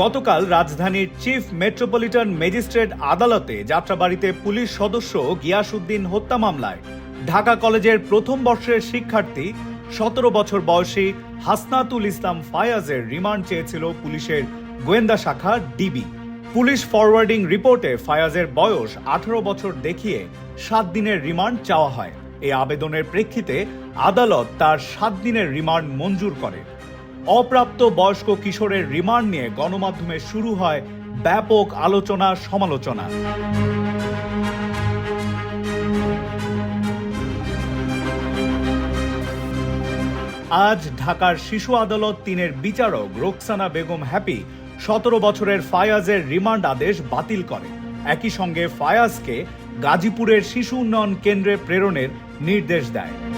গতকাল রাজধানীর chief metropolitan magistrate আদালতে যাত্রাবাড়িতে পুলিশ সদস্য গিয়াসউদ্দিন হত্যা মামলায়। ঢাকা কলেজের প্রথম বর্ষের শিক্ষার্থী, সতেরো বছর বয়সী হাসনাতুল ইসলাম ফায়াজের রিমান্ড চেয়েছিল পুলিশের গোয়েন্দা শাখা ডিবি। পুলিশ ফরওয়ার্ডিং রিপোর্টে ফায়াজের বয়স আঠারো বছর দেখিয়ে সাত দিনের রিমান্ড চাওয়া হয়। এই আবেদনের প্রেক্ষিতে আদালত তার সাত দিনের রিমান্ড মঞ্জুর করে। অপ্রাপ্ত বয়স্ক কিশোরের রিমান্ড নিয়ে গণমাধ্যমে শুরু হয় ব্যাপক আলোচনা সমালোচনা। আজ ঢাকার শিশু আদালত তিনের বিচারক রোকসানা বেগম হ্যাপি সতেরো বছরের ফায়াজের রিমান্ড আদেশ বাতিল করে। একই সঙ্গে ফায়াজকে গাজীপুরের শিশু উন্নয়ন কেন্দ্রে প্রেরণের নির্দেশ দেয়।